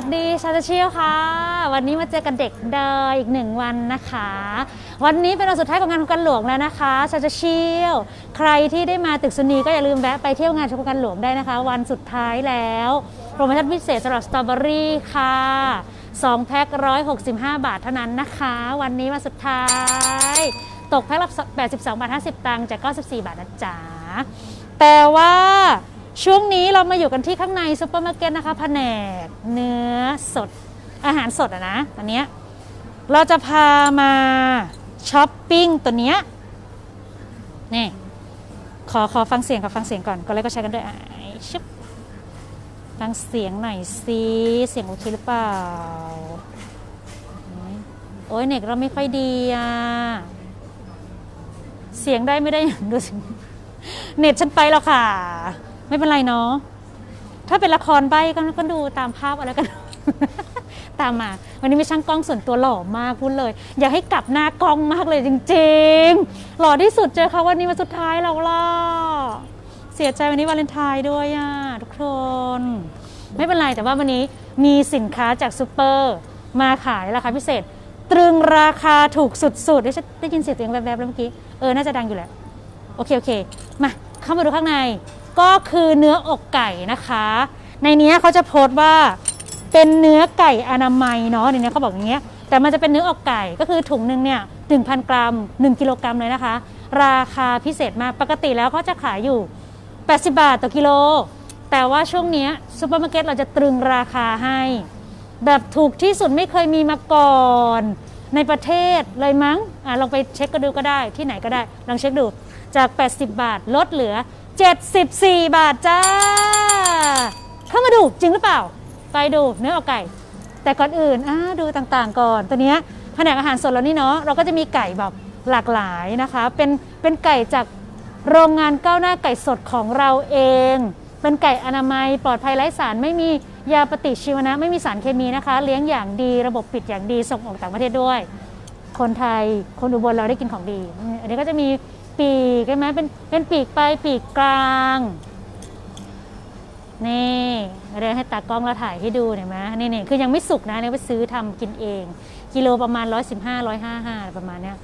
วัสดีชาตเชียวค่ะ วันนี้มาเจอกันเด็กเดย์อีกหนึ่งวันนะคะ วันนี้เป็นวันสุดท้ายของงานโครงการหลวงแล้วนะคะชาตเชียวใครที่ได้มาตึกสุนีก็อย่าลืมแวะไปเที่ยวงานโครงการหลวงได้นะคะ วันสุดท้ายแล้วโปรโมชั่นพิเศษสำหรับสตรอเบอรี่ค่ะ2แพ็ค165 บาทเท่านั้นนะคะ วันนี้วันสุดท้าย ตกแพ็คละ82บาท50 ตังค์จาก94บาทนะจ๊ะแต่ว่า ช่วงนี้เรามาอยู่กันที่ข้างในซูเปอร์มาร์เก็ตนะคะแผนกเนื้อสดอาหารสดอะนะอันเนี้ยเราจะพามาช้อปปิ้งตัวเนี้ยนี่ขอขอฟังเสียงกับฟังเสียงก่อนก็เลยก็ใช้กันด้วยอะชิบฟังเสียงหน่อยสิเสียงโอเคหรือเปล่า โอ้ยเน็ตเราไม่ค่อยดีอะ เสียงได้ไม่ได้อย่างดูสิเน็ตฉันไปแล้วค่ะ ไม่เป็นไรเนาะถ้าเป็นละครใบก็ก็ดูตามภาพอะไรกัน ตามมา วันนี้มีช่างกล้องส่วนตัวหล่อมากพูดเลย อยากให้กลับหน้ากล้องมากเลยจริง ๆ หล่อที่สุดเจอเขาวันนี้มาสุดท้ายแล้วล่ะเสียใจวันนี้วาเลนไทน์ด้วยอะทุกคน ไม่เป็นไรแต่ว่าวันนี้มีสินค้าจากซูเปอร์มาขายราคาพิเศษ ตรึงราคาถูกสุดๆได้ฉันได้ยินเสียงตัวเองแวบๆแล้วเมื่อกี้ เออ น่าจะดังอยู่แหละ โอเค โอเค มา เข้ามาดูข้างใน ก็คือเนื้ออกไก่นะคะ ในนี้เขาจะโพสต์ว่าเป็นเนื้อไก่อนามัยเนาะในนี้เขาบอกอย่างเงี้ยแต่มันจะเป็นเนื้ออกไก่ก็คือถุงหนึ่งเนี่ย1,000 กรัม 1 กิโลกรัมเลยนะคะ ราคาพิเศษมากปกติแล้วเขาจะขายอยู่ 80 บาทต่อกิโล แต่ว่าช่วงนี้ซูเปอร์มาร์เก็ตเราจะตรึงราคาให้ แบบถูกที่สุดไม่เคยมีมาก่อนในประเทศเลยมั้งอะลองไปเช็คก็ดูก็ได้ที่ไหนก็ได้ ลองเช็คดูจาก 80 บาทลดเหลือ 74 บาทจ้าเข้ามาดูจริงหรือเปล่า ไปดูเนื้ออกไก่ แต่ก่อนอื่นดูต่างๆก่อน ตัวเนี้ยแผนกอาหารสดแล้วนี่เนาะเราก็จะมีไก่แบบหลากหลายนะคะ เป็นเป็นไก่จากโรงงานก้าวหน้าไก่สดของเราเอง เป็นไก่อนามัยปลอดภัยไร้สารไม่มียาปฏิชีวนะไม่มีสารเคมีนะคะ เลี้ยงอย่างดีระบบปิดอย่างดีส่งออกต่างประเทศด้วย คนไทยคนอุบลเราได้กินของดี อันนี้ก็จะมี ปีกใช่ไหมเป็นเป็นปีกไปปีกกลาง นี่เดี๋ยให้ตากล้องเราถ่ายให้ดูเห็นไหมนี่นี่คือยังไม่สุกนะเนี่ยไปซื้อทำกินเอง กิโลประมาณ 115 155 ประมาณเนี้ย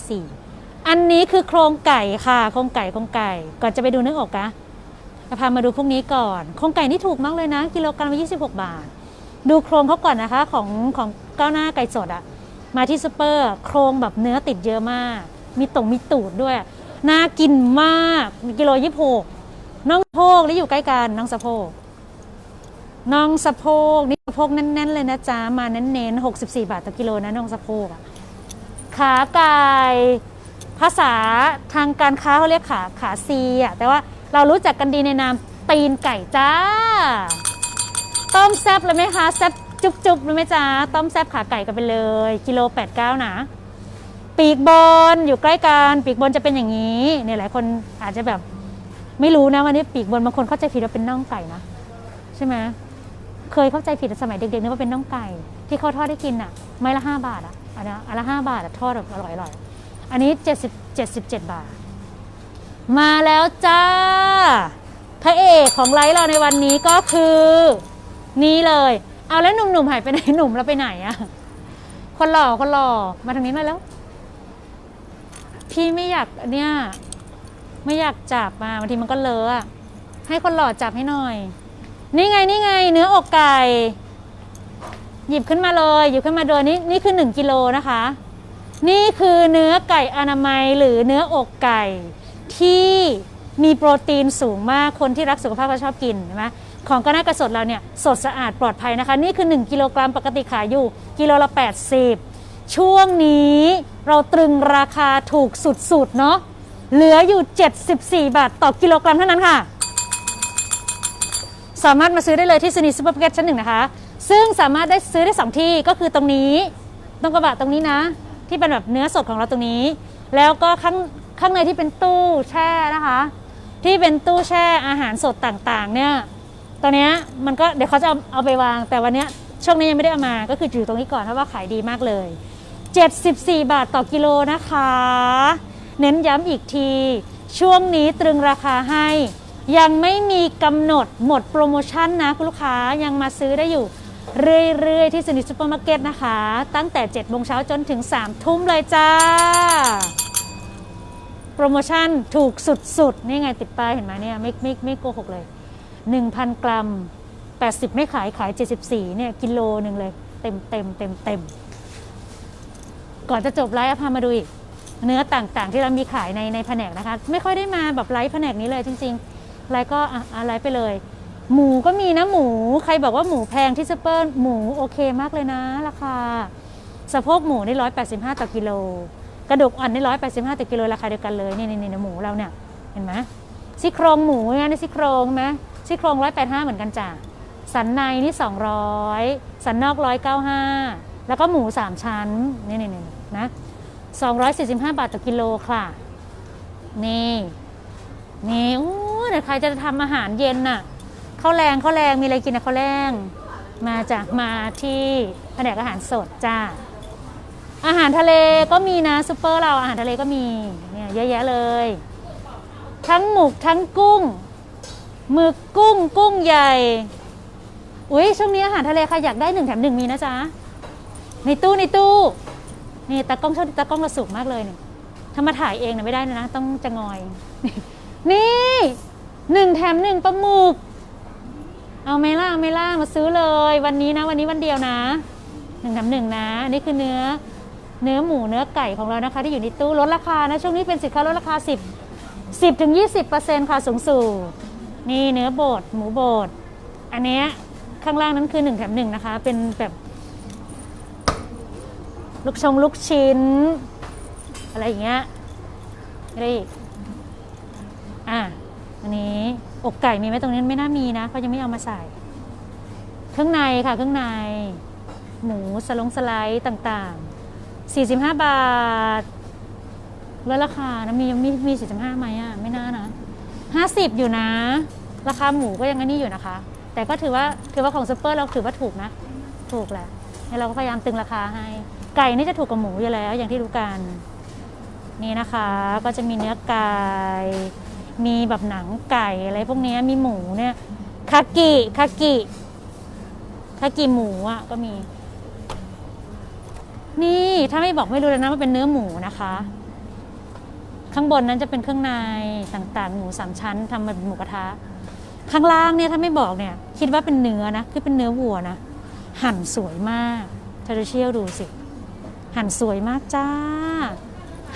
154 อันนี้คือโครงไก่ค่ะ โครงไก่โครงไก่ก่อนจะไปดูเนื้ออกนะจะพามาดูพวกนี้ก่อน โครงไก่นี่ถูกมากเลยนะ กิโลกรัมละ26 บาท ดูโครงเขาก่อนนะคะของของก้าวหน้าไก่สดอะมาที่ซูเปอร์ โครงแบบเนื้อติดเยอะมาก มีตรงมีตูดด้วย น่ากินมากกิโลยี่หกน่องสะโพกแล้อยู่ใกล้กันน่องสะโพกน่องสะโพกนี่สะโพกแน่นๆเลยนะจ๊ะมาเน้นๆ64 บาทต่อกิโลนะน่องสะโพกอะขาไก่ภาษาทางการค้าเขาเรียกขาขาซีอะแต่ว่าเรารู้จักกันดีในนามตีนไก่จ้า ต้มแซบเลยไหมคะแซบจุบๆเลยไหมจ๊ะต้มแซบขาไก่กันไปเลย กิโล 89 นะ ปีกบนอยู่ใกล้กันปีกบนจะเป็นอย่างนี้เนี่ยหลายคนอาจจะแบบไม่รู้นะวันนี้ปีกบนบางคนเข้าใจผิดว่าเป็นน่องไก่นะใช่ไหมเคยเข้าใจผิดสมัยเด็กๆนึกว่าเป็นน่องไก่ ที่เขาทอดได้กินอะ ไม้ละห้าบาทอะอันนี้อันละห้าบาทอะทอดแบบอร่อยๆอันนี้เจ็ดสิบเจ็ดสิบเจ็ดบาท มาแล้วจ้าพระเอกของไลฟ์เราในวันนี้ก็คือ นี่เลย เอาแล้วหนุ่มๆหายไปไหนหนุ่มเราไปไหนอะคนหล่อคนหล่อมาทางนี้มาแล้ว พี่ไม่อยากเนี่ยไม่อยากจับมาบางทีมันก็เลอะอะให้คนหล่อจับให้หน่อย นี่ไงนี่ไง เนื้ออกไก่ หยิบขึ้นมาเลยหยิบขึ้นมาโดยนี่นี่คือ 1กิโลนะคะ นี่คือเนื้อไก่อนามัยหรือเนื้ออกไก่ ที่มีโปรตีนสูงมากคนที่รักสุขภาพก็ชอบกินใช่ไหมของก็น่ากระสดเราเนี่ยสดสะอาดปลอดภัยนะคะ นี่คือ 1 กิโลกรัมปกติขายอยู่กิโลละ 80 ช่วงนี้เราตรึงราคาถูกสุดๆ เนาะเหลืออยู่ 74 บาท ต่อกิโลกรัมเท่านั้นค่ะ สามารถมาซื้อได้เลยที่ซูนีซูเปอร์มาร์เก็ตชั้นหนึ่งนะคะ ซึ่งสามารถได้ซื้อได้ 2 ที่ก็คือตรงนี้ตรงกระบะตรงนี้นะ ที่เป็นแบบเนื้อสดของเราตรงนี้ แล้วก็ข้างข้างในที่เป็นตู้แช่นะคะ ที่เป็นตู้แช่อาหารสดต่างๆ เนี่ยตอนนี้มันก็เดี๋ยวเขาจะเอาเอาไปวาง แต่วันนี้ช่วงนี้ยังไม่ได้เอามาก็คืออยู่ตรงนี้ก่อนเพราะว่าขายดีมากเลย 74 บาทต่อกิโลนะคะ เน้นย้ำอีกที ช่วงนี้ตรึงราคาให้ ยังไม่มีกำหนดหมดโปรโมชั่นนะคุณลูกค้ายังมาซื้อได้อยู่ เรื่อย ๆ ที่สนิทซูเปอร์มาร์เก็ตนะคะ ตั้งแต่7โมงเช้าจนถึง 3 ทุ่มเลยจ้า โปรโมชั่นถูกสุด ๆ นี่ไงติดป้ายเห็นไหมเนี่ยไม่ไม่ไม่โกหกเลย 1,000 กรัม 80 ไม่ขายขาย 74เนี่ยกิโลหนึ่งเลย เต็มเต็มเต็มเต็ม ก่อนจะจบไลฟ์อะพามาดูอีกเนื้อต่างๆ ที่เรามีขายในในแผนกนะคะ ไม่ค่อยได้มาแบบไลฟ์แผนกนี้เลยจริงๆไลฟ์ก็อะไลฟ์ไปเลย หมูก็มีนะหมูใครบอกว่าหมูแพงที่ซูเปอร์หมูโอเคมากเลยนะราคาสะโพกหมูนี่ร้อยแปดสิบห้าต่อกิโลกระดูกอ่อนนี่ร้อยแปดสิบห้าต่อกิโลราคาเดียวกันเลยนี่นี่นี่หมูเราเนี่ยเห็นไหมซี่โครงหมูเนี่ยนี่ซี่โครงไหมซี่โครงร้อยแปดห้าเหมือนกันจ้ะสันในนี่สองร้อยสันนอกร้อยเก้าห้าแล้วก็หมูสามชั้นนี่นี่นี่ นะสองร้อยสี่สิบาทต่อกิโลค่ะ นี่นี่โอ้เดี๋ยวใครจะทำอาหารเย็นน่ะข้าวแรงข้าวแรงมีอะไรกินนะข้าวแรงมาจากมาที่แผนกอาหารสดจ้าอาหารทะเลก็มีนะซูเปอร์เราอาหารทะเลก็มีเนี่ยเยอะแยะเลย ทั้งหมึกทั้งกุ้งหมึกกุ้งกุ้งใหญ่อุ้ยช่วงนี้อาหารทะเลใครอยากได้หนึ่งแถมหนึ่งมีนะจ๊ะในตู้ในตู้ นี่ตากล้องชอบตากล้องกระสุกมากเลยเนี่ยถ้ามาถ่ายเองเนะไม่ได้นะ ต้องจะงอย นี่หนึ่งแถมหนึ่งปลาหมึกเอาไม่ล่ะเอาไม่ล่ะมาซื้อเลย วันนี้นะ วันนี้วันเดียวนะหนึ่งแถมหนึ่งนะอันนี่คือเนื้อเนื้อหมูเนื้อไก่ของเรานะคะ ที่อยู่ในตู้ลดราคานะช่วงนี้เป็นสินค้าลดราคา 10 10ถึง20%ค่ะสูงสู่นี่เนื้อบดหมูบดอันนี้ข้างล่างนั้นคือ1แถม1นะคะ เป็นแบบ ลูกชงลูกชิ้น อะไรอย่างเงี้ยอะไรอีกอะอันนี้อกไก่มีไหมตรงนี้ไม่น่ามีนะเขายังไม่เอามาใส่ เครื่องในค่ะเครื่องใน หมูสลงสไลด์ต่างๆ 45 บาทลดราคานะมีมีมี 45ไหมอะไม่น่านะ 50 อยู่นะ ราคาหมูก็ยังอันนี้อยู่นะคะ แต่ก็ถือว่าถือว่าของซูเปอร์เราถือว่าถูกนะ ถูกแหละเราก็พยายามตึงราคาให้ ไก่นี่จะถูกกว่าหมูอยู่แล้ว อย่างที่รู้กัน นี่นะคะ ก็จะมีเนื้อไก่มีแบบหนังไก่อะไรพวกนี้มีหมูเนี่ยคากิคากิคากิหมูอะก็มี นี่ถ้าไม่บอกไม่รู้เลยนะว่าเป็นเนื้อหมูนะคะ ข้างบนนั้นจะเป็นเครื่องในต่างๆ หมูสามชั้นทำมาเป็นหมูกระทะข้างล่างเนี่ยถ้าไม่บอกเนี่ย คิดว่าเป็นเนื้อนะคือเป็นเนื้อวัวนะ หั่นสวยมากเธอเชี่ยวดูสิ หั่นสวยมากจ้า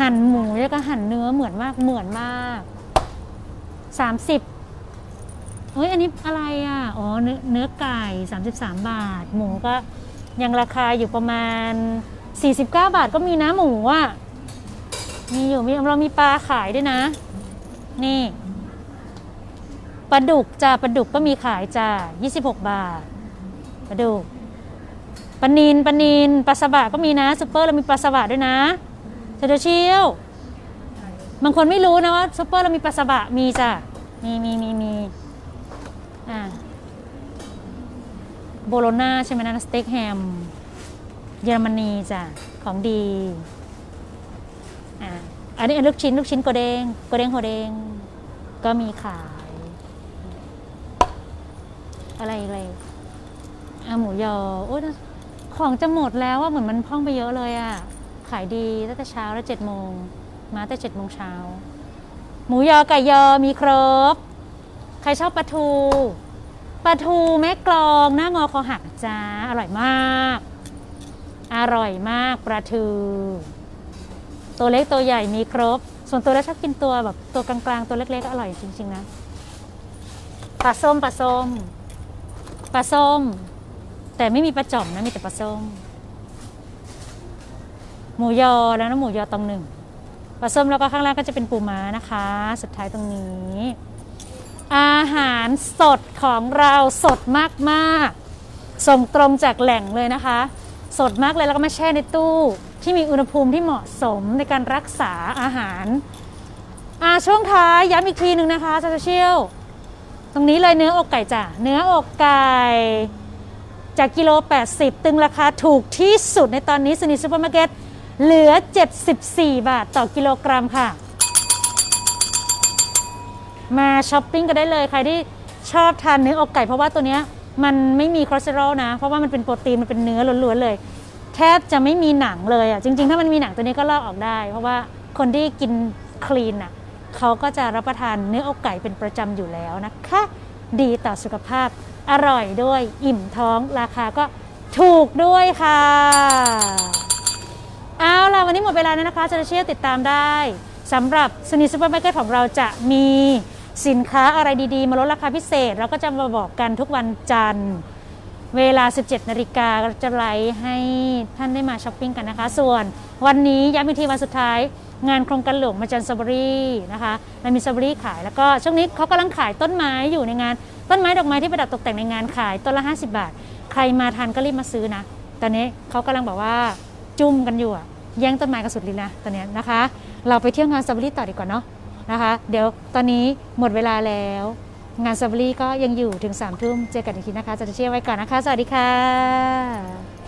หั่นหมูแล้วก็หั่นเนื้อเหมือนมากเหมือนมากสามสิบเฮ้ยอันนี้อะไรอะอ๋อเนื้อเนื้อไก่สามสิบสามบาท หมูก็ยังราคาอยู่ประมาณสี่สิบเก้าบาทก็มีนะหมูอะมีอยู่มีเรามีปลาขายด้วยนะ นี่ปลาดุกจ้าปลาดุกก็มีขายจ้า26 บาทปลาดุก ปนินปนินปลาสบะก็มีนะซูเปอร์เรามีปลาสบะด้วยนะเธอจะเชี่ยวบางคนไม่รู้นะว่าซูเปอร์เรามีปลาสบะมีจ้ะมีมีมีมีอ่าโบโลนาใช่ไหมนะสเต็กแฮมเยอรมนีจ้ะของดีอะอันนี้ลูกชิ้นลูกชิ้นโกเด้งโกเด้งโฮเด้งก็มีขาย อะไรอีกอะไรอะหมูยอโอ้ย ของจะหมดแล้วว่าเหมือนมันพ่องไปเยอะเลยอะ ขายดีตั้งแต่เช้าแล้วเจ็ดโมง มาแต่เจ็ดโมงเช้า หมูยอไก่ยอมีครบ ใครชอบปลาทู ปลาทูแม่กลอง หน้างอคอหักจ้า อร่อยมาก อร่อยมากปลาทู ตัวเล็กตัวใหญ่มีครบ ส่วนตัวเล็กชอบกินตัวแบบตัวกลางๆ ตัวเล็กๆก็อร่อยจริง ๆ นะ ปลาส้มปลาส้ม ปลาส้ม แต่ไม่มีปลาจ่อมนะมีแต่ปลาส้ม หมูยอแล้วนะหมูยอตรงหนึ่งปลาส้มแล้วก็ข้างล่างก็จะเป็นปูม้านะคะ สุดท้ายตรงนี้ อาหารสดของเราสดมากๆ ส่งตรงจากแหล่งเลยนะคะ สดมากเลยแล้วก็มาแช่ในตู้ที่มีอุณหภูมิที่เหมาะสมในการรักษาอาหารอาช่วงท้ายย้ำอีกทีหนึ่งนะคะซาเชียลตรงนี้เลยเนื้ออกไก่จ้ะเนื้ออกไก่ จากกิโล 80 ตึงราคาถูกที่สุดในตอนนี้สนิทซูเปอร์มาร์เก็ตเหลือ 74 บาทต่อกิโลกรัมค่ะ มาช้อปปิ้งกันได้เลย ใครที่ชอบทานเนื้ออกไก่เพราะว่าตัวเนี้ยมันไม่มีคอเลสเตอรอลนะ เพราะว่ามันเป็นโปรตีน มันเป็นเนื้อล้วนๆเลย แทบจะไม่มีหนังเลยอะจริง ๆ ถ้ามันมีหนังตัวนี้ก็ลอกออกได้ เพราะว่าคนที่กินคลีนอะเขาก็จะรับประทานเนื้ออกไก่เป็นประจำอยู่แล้วนะคะ ดีต่อสุขภาพ อร่อยด้วย อิ่มท้องราคาก็ถูกด้วยค่ะ เอาล่ะ วันนี้หมดเวลาแล้วนะคะจะเชื่อติดตามได้สำหรับสนิทซูเปอร์มาร์เก็ตของเราจะมีสินค้าอะไรดีๆ มาลดราคาพิเศษ เราก็จะมาบอกกันทุกวันจันทร์ เวลา 17 นาฬิกาจะไลฟ์ให้ท่านได้มาช้อปปิ้งกันนะคะ ส่วนวันนี้ย้ำอีกทีวันสุดท้าย งานโครงการหลวงมาจันสบรีนะคะมันมีสบรีขายแล้วก็ช่วงนี้เขากำลังขายต้นไม้อยู่ในงานต้นไม้ดอกไม้ที่ประดับตกแต่งในงานขายต้นละ 50 บาท ใครมาทันก็รีบมาซื้อนะ ตอนนี้เขากำลังบอกว่าจุ่มกันอยู่อะแย่งต้นไม้กันสุดฤทธิ์นะตอนนี้นะคะ เราไปเที่ยวงานสตรอเบอรี่ต่อดีกว่าเนาะนะคะ เดี๋ยวตอนนี้หมดเวลาแล้ว งานสตรอเบอรี่ก็ยังอยู่ถึง3ามทุ่มเจอกันอีกทีนะคะจะเชื่อไว้ก่อนนะคะ สวัสดีค่ะ